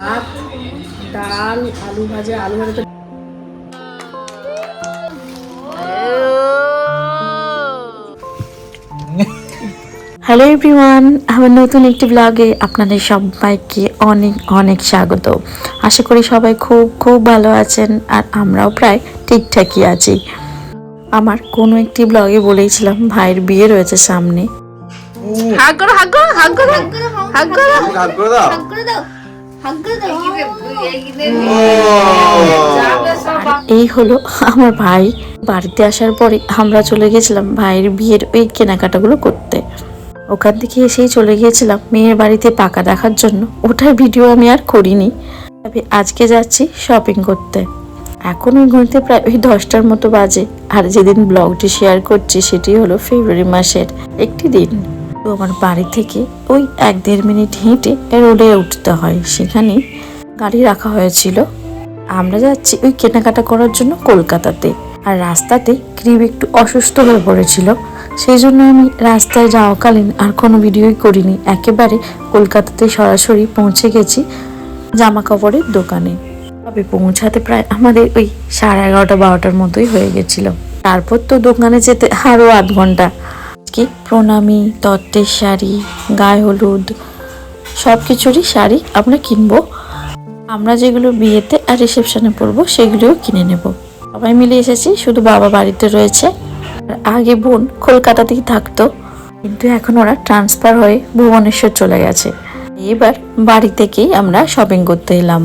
ভাত ডাল আলু ভাজা আলু ভাজা হ্যালো এভরিওয়ান আমার নতুন একটি ব্লগে আপনাদের সবাইকে অনেক অনেক স্বাগত আশা করি সবাই খুব খুব ভালো আছেন আর আমরাও প্রায় ঠিকঠাকই আছি আমার কোনো একটি ব্লগে বলেছিলাম ভাইয়ের বিয়ে রয়েছে সামনে হাগ করো হাগ করো হাগ করো হাগ করো হাত করে দাও হাগ করে দাও এই হলো আমার ভাই। বাড়িতে আসার পরে আমরা চলে গেছিলাম ভাইয়ের বিয়ের ওই কেনাকাটাগুলো করতে। ওখান থেকে এসেই চলে গিয়েছিলাম মেয়ের বাড়িতে পাকা দেখার জন্য। ওটার ভিডিও আমি আর করিনি। তবে আজকে যাচ্ছি শপিং করতে। এখন ওই ঘুরতে প্রায় ওই দশটার মতো বাজে। আর যেদিন ব্লগটি শেয়ার করছি সেটি হলো ফেব্রুয়ারি মাসের একটি দিন। আমার বাড়ি থেকে ওই এক দেড় মিনিট হেঁটে রোডে উঠতে হয়। সেখানে গাড়ি রাখা হয়েছিল। আমরা যাচ্ছি ওই কেনাকাটা করার জন্য কলকাতাতে। আর রাস্তাতে ক্রিম একটু অসুস্থ হয়ে পড়েছিল। সেই জন্য আমি রাস্তায় যাওয়াকালীন আর কোনো ভিডিওই করিনি। একেবারে কলকাতাতে সরাসরি পৌঁছে গেছি জামা কাপড়ের দোকানে। তবে পৌঁছাতে প্রায় আমাদের ওই সাড়ে এগারোটা, বারোটার মতোই হয়ে গেছিল। তারপর তো দোকানে যেতে আরও আধ ঘণ্টা। কি? প্রণামী, তত্ত্বের শাড়ি, গায়ে হলুদ সব কিছুরই শাড়ি আমরা কিনবো। আমরা যেগুলো বিয়েতে আর রিসেপশনে পরবো, সেগুলোও কিনে নেব। সবাই মিলে এসেছি, শুধু বাবা বাড়িতে রয়েছে। আর আগে বোন কলকাতাতেই থাকতো, কিন্তু এখন ওরা ট্রান্সফার হয়ে ভুবনেশ্বর চলে গেছে। এবার বাড়ি থেকেই আমরা শপিং করতে এলাম।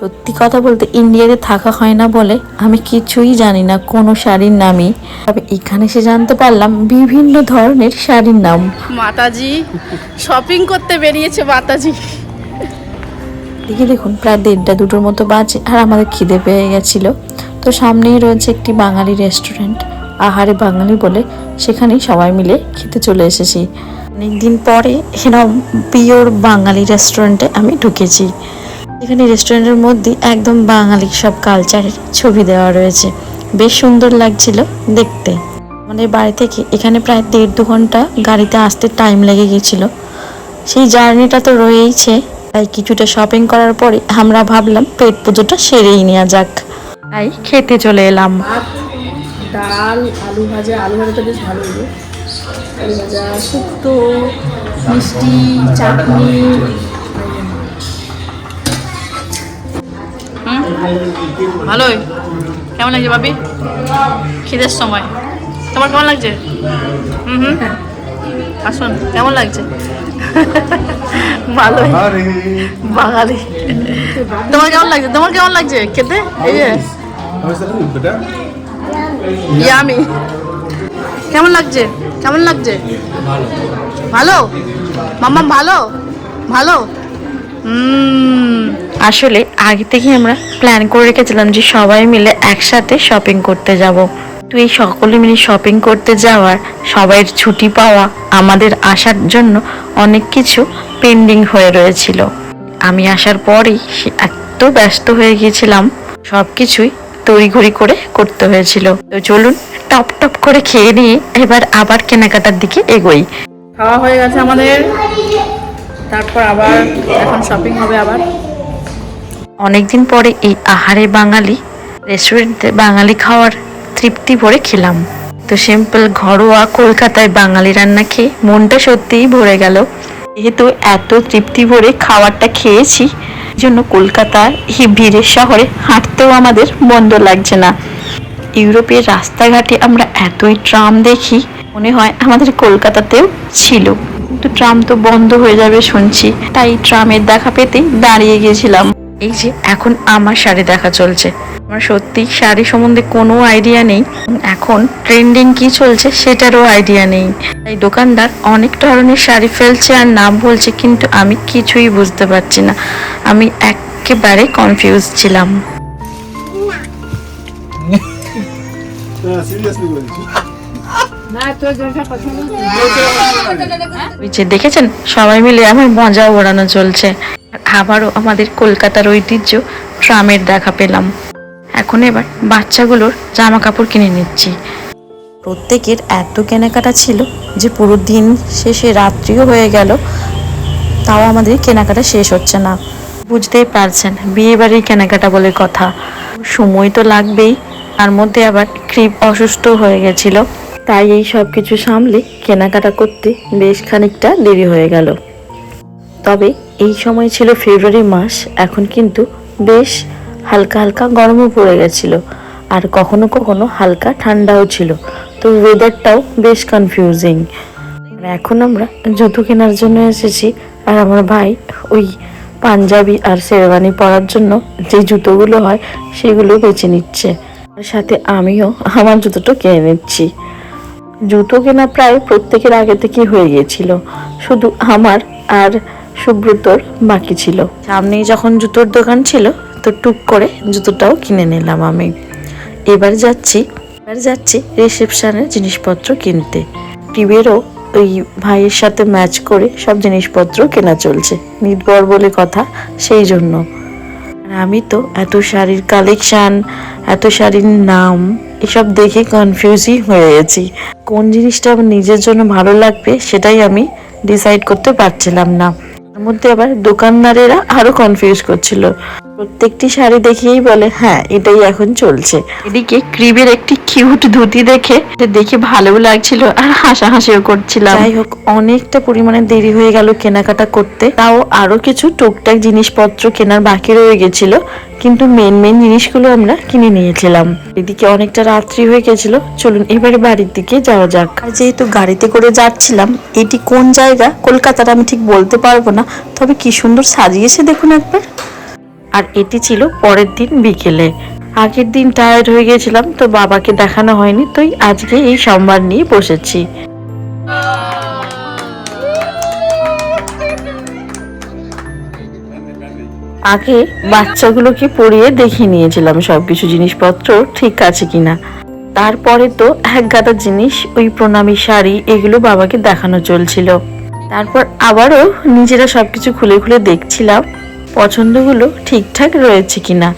সত্যি কথা বলতে ইন্ডিয়াতে থাকা হয় না বলে আমি কিছুই জানি না কোনো শাড়ির নামই। তবে এখানে এসে জানতে পারলাম বিভিন্ন ধরনের শাড়ির নাম। মাতাজি শপিং করতে বেরিয়েছে মাতাজি। দিকে দেখুন প্রায় দেড়টা দুটোর মতো বাজে আর আমাদের খিদে পেয়ে গেছিল। তো সামনেই রয়েছে একটি বাঙালি রেস্টুরেন্ট আহারে বাঙালি বলে সেখানেই সবাই মিলে খেতে চলে এসেছি। অনেকদিন পরে এরকম পিওর বাঙালি রেস্টুরেন্টে আমি ঢুকেছি। এখানে রেস্টুরেন্টের মধ্যে একদম বাঙালি সব কালচারের ছবি দেওয়া রয়েছে। বেশ সুন্দর লাগছিল দেখতে। আমাদের বাড়ি থেকে এখানে প্রায় দেড় দু ঘণ্টা গাড়িতে আসতে টাইম লেগে গেছিল। সেই জার্নিটা তো রয়েইছে। তাই কিছুটা শপিং করার পরে আমরা ভাবলাম পেট পুজোটা সেরেই নেওয়া যাক। তাই খেতে চলে এলাম। ডাল, আলু ভাজা আলু ভাজা তো বেশ ভালো লাগে আলু ভাজা, শুক্তো, মিষ্টি, চাটনি ভালোই। কেমন লাগছে বাবি খিদের সময়। তোমার কেমন লাগছে? হুম হুম। আসুন কেমন লাগছে? ভালোই। বাঙালি। তোমার কেমন লাগছে? তোমার কেমন লাগছে খেতে? এই যে। আমি ইয়ামি। কেমন লাগছে? কেমন লাগছে? ভালো? মাম্মা ভালো? ভালো? আসলে আগে থেকে আমরা প্ল্যান করে রেখেছিলাম যে সবাই মিলে একসাথে শপিং করতে যাব। তো এই সকলে মিলে শপিং করতে যাওয়ার সবাইয়ের ছুটি পাওয়া আমাদের আসার জন্য অনেক কিছু পেন্ডিং হয়ে রয়েছিল। আমি আসার পরেই এত ব্যস্ত হয়ে গিয়েছিলাম সব কিছুই তড়িঘড়ি করে করতে হয়েছিল। তো চলুন, টপ টপ করে খেয়ে নিয়ে এবার আবার কেনাকাটার দিকে এগোই। খাওয়া হয়ে গেছে আমাদের। তারপর আবার এখন শপিং হবে আবার। অনেকদিন পরে এই আহারে বাঙালি রেস্টুরেন্টে বাঙালি খাওয়ার তৃপ্তি ভরে খেলাম। তো সিম্পল ঘরোয়া কলকাতায় বাঙালি রান্না খেয়ে মনটা সত্যিই ভরে গেল। যেহেতু এত তৃপ্তি ভরে খাবারটা খেয়েছি জন্য কলকাতার এই ভিড়ের শহরে হাঁটতেও আমাদের বন্ধ লাগছে না। ইউরোপের রাস্তাঘাটে আমরা এতই ট্রাম দেখি, মনে হয় আমাদের কলকাতাতেও ছিল। কিন্তু ট্রাম তো বন্ধ হয়ে যাবে শুনছি। তাই ট্রামের দেখা পেতেই দাঁড়িয়ে গিয়েছিলাম এই যে, এখন আমার শাড়ি দেখা চলছে। আমার সত্যি শাড়ি সম্বন্ধে কোনো আইডিয়া নেই। এখন ট্রেন্ডিং কি চলছে সেটারও আইডিয়া নেই। তাই দোকানদার অনেক ধরনের শাড়ি ফেলছে আর নাম বলছে, কিন্তু আমি কিছুই বুঝতে পারছি না। আমি একেবারে কনফিউজ ছিলাম। সিরিয়াসলি বলছি। দেখেছেন? সবাই মিলে আমার মজা ওড়ানো চলছে। আবারও আমাদের কলকাতার ঐতিহ্য, ট্রামের দেখা পেলাম। এখন এবার বাচ্চাগুলোর জামা কাপড় কিনে নিচ্ছি। প্রত্যেকের এত কেনাকাটা ছিল যে পুরো দিন শেষে রাত্রিও হয়ে গেল। তাও আমাদের কেনাকাটা শেষ হচ্ছে না। বুঝতেই পারছেন বিয়ে বাড়ির কেনাকাটা বলে কথা। সময় তো লাগবেই। তার মধ্যে আবার ক্রিপ অসুস্থ হয়ে গেছিল। তাই এই সব কিছু সামলে কেনাকাটা করতে বেশ খানিকটা দেরি হয়ে গেল। তবে এই সময় ছিল ফেব্রুয়ারি মাস, এখন কিন্তু বেশ হালকা হালকা গরমও পড়ে গেছিল আর কখনো কখনো হালকা ঠান্ডাও ছিল, তো ওয়েদারটাও বেশ কনফিউজিং এখন আমরা জুতো কেনার জন্য এসেছি আর আমার ভাই ওই পাঞ্জাবি আর শেরওয়ানি পরার জন্য যে জুতোগুলো হয় সেগুলো বেছে নিচ্ছে। সাথে আমিও আমার জুতোটা কিনে নিচ্ছি। জুতো কেনা প্রায় প্রত্যেকের আগে থেকেই হয়ে গিয়েছিল। শুধু আমার আর সুব্রতর বাকি ছিল। সামনেই যখন জুতোর দোকান ছিল, তো টুক করে জুতোটাও কিনে নিলাম আমি। এবার যাচ্ছি এবার যাচ্ছি রিসেপশনের জিনিসপত্র কিনতে। টিভিরও ওই ভাইয়ের সাথে ম্যাচ করে সব জিনিসপত্র কেনা চলছে। নির্ভর বলে কথা, সেই জন্য। আমি তো এত শাড়ির কালেকশন এত শাড়ির নাম, এসব দেখে কনফিউজই হয়ে গেছি। কোন জিনিসটা আমার নিজের জন্য ভালো লাগবে সেটাই আমি ডিসাইড করতে পারছিলাম না। তার মধ্যে আবার দোকানদারেরা আরও কনফিউজ করছিল। প্রত্যেকটি শাড়ি দেখেই বলে হ্যাঁ এটাই এখন চলছে। এদিকে ক্রিবের একটি কিউট ধুতি দেখে দেখে ভালো লাগছিল আর হাসাহাসিও করছিলাম। যাই হোক অনেকটা পরিমাণে দেরি হয়ে গেল কেনাকাটা করতে। তাও আরও কিছু টুকটাক জিনিসপত্র কেনার বাকি রয়ে গেছিল কিন্তু মেন মেন জিনিসগুলো আমরা কিনে নিয়েছিলাম। এদিকে অনেকটা রাত্রি হয়ে গেছিল। চলুন এবারে বাড়ির দিকে যাওয়া যাক। আর যেহেতু গাড়িতে করে যাচ্ছিলাম এটি কোন জায়গা? কলকাতার আমি ঠিক বলতে পারব না তবে কি সুন্দর সাজিয়েছে দেখুন একবার। আর এটি ছিল পরের দিন বিকেলে। আগের দিন টায়ার্ড হয়ে গেছিলাম, তো বাবাকে দেখানো হয়নি, তো আজকে এই সোমবার নিয়ে বসেছি। আগে বাচ্চাগুলোকে পরিয়ে দেখিয়ে নিয়েছিলাম সবকিছু, জিনিসপত্র ঠিক আছে কিনা। তারপরে তো এক গাদা জিনিস, ওই প্রণামী শাড়ি, এগুলো বাবাকে দেখানো চলছিল। তারপর আবারও নিজেরা সবকিছু খুলে খুলে দেখছিলাম পছন্দগুলো ঠিকঠাক রয়েছে কিনা।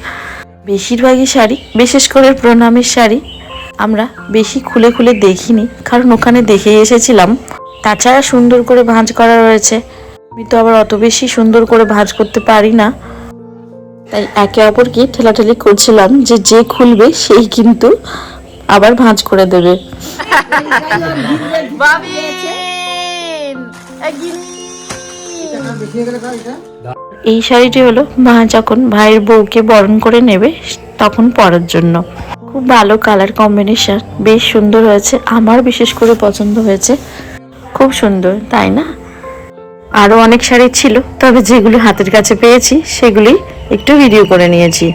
বেশিরভাগই শাড়ি, বিশেষ করে প্রণামের শাড়ি, আমরা বেশি খুলে খুলে দেখিনি, কারণ ওখানে দেখে এসেছিলাম। তাছাড়া সুন্দর করে ভাঁজ করা রয়েছে। আমি তো আবার অত বেশি সুন্দর করে ভাঁজ করতে পারি না। তাই একে অপরকে ঠেলাঠেলি করছিলাম যে যে খুলবে সেই কিন্তু আবার ভাঁজ করে দেবে। এই শাড়িটি হলো মা যখন ভাইয়ের বউকে বরণ করে নেবে তখন পরার জন্য। খুব ভালো কালার কম্বিনেশন বেশ সুন্দর হয়েছে, আমার বিশেষ করে পছন্দ হয়েছে। খুব সুন্দর, তাই না? আরও অনেক শাড়ি ছিল, তবে যেগুলো হাতের কাছে পেয়েছি, সেগুলি একটু ভিডিও করে নিয়েছি।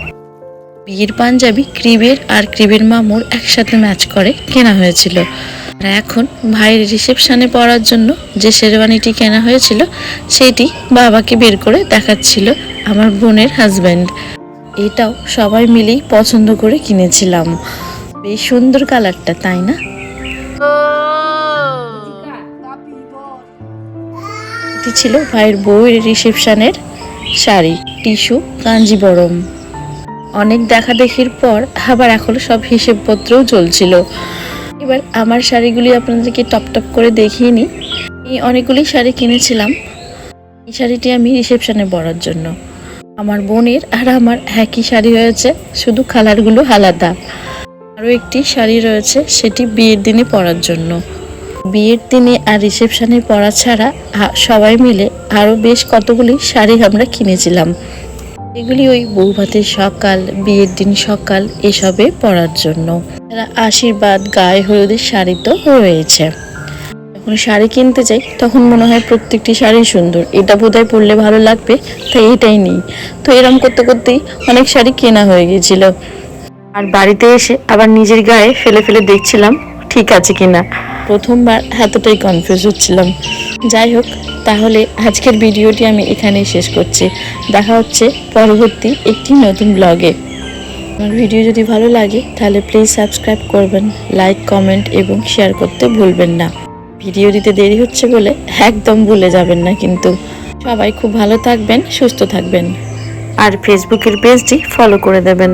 বিয়ের পাঞ্জাবি ক্রিবের আর ক্রিবের মামুর একসাথে ম্যাচ করে কেনা হয়েছিল। এখন ভাইয়ের রিসেপশানে পরার জন্য যে শেরওয়ানিটি কেনা হয়েছিল, সেটি বাবাকে বের করে দেখাচ্ছিল আমার বোনের হাজব্যান্ড এটাও সবাই মিলেই পছন্দ করে কিনেছিলাম। বেশ সুন্দর কালারটা, তাই না? এটি ছিল ভাইয়ের বউয়ের রিসেপশানের শাড়ি, টিস্যু কাঞ্জিবরম অনেক দেখা দেখির পর আবার এখন সব হিসেবপত্রও চলছিল। এবার আমার শাড়িগুলি আপনাদেরকে টপ টপ করে দেখিয়ে নিই। এই অনেকগুলি শাড়ি কিনেছিলাম। এই শাড়িটি আমি রিসেপশনে পরার জন্য। আমার বোনের আর আমার একই শাড়ি হয়েছে শুধু কালারগুলো আলাদা। আরও একটি শাড়ি রয়েছে, সেটি বিয়ের দিনে পরার জন্য। বিয়ের দিনে আর রিসেপশনে পরা ছাড়া সবাই মিলে আরও বেশ কতগুলি শাড়ি আমরা কিনেছিলাম। এগুলি ওই বৌভাতের সকাল, বিয়ের দিন সকাল এসবে পরার জন্য। তারা আশীর্বাদ গায়ে হলুদের শাড়ি তো রয়েছে। যখন শাড়ি কিনতে যাই, তখন মনে হয় প্রত্যেকটি শাড়ি সুন্দর। এটা বোধহয় পরলে ভালো লাগবে, তাই এটাই নেই। তো এরম করতে করতেই অনেক শাড়ি কেনা হয়ে গিয়েছিল আর বাড়িতে এসে আবার নিজের গায়ে ফেলে ফেলে দেখছিলাম, ঠিক আছে কিনা। প্রথমবার এতটাই কনফিউজ হচ্ছিলাম। যাই হোক তাহলে আজকের ভিডিওটি আমি এখানেই শেষ করছি। দেখা হচ্ছে পরবর্তী একটি নতুন ব্লগে। আমার ভিডিও যদি ভালো লাগে, তাহলে প্লিজ সাবস্ক্রাইব করবেন লাইক কমেন্ট এবং শেয়ার করতে ভুলবেন না। ভিডিও দিতে দেরি হচ্ছে বলে একদম ভুলে যাবেন না কিন্তু। সবাই খুব ভালো থাকবেন, সুস্থ থাকবেন। আর ফেসবুকের পেজটি ফলো করে দেবেন।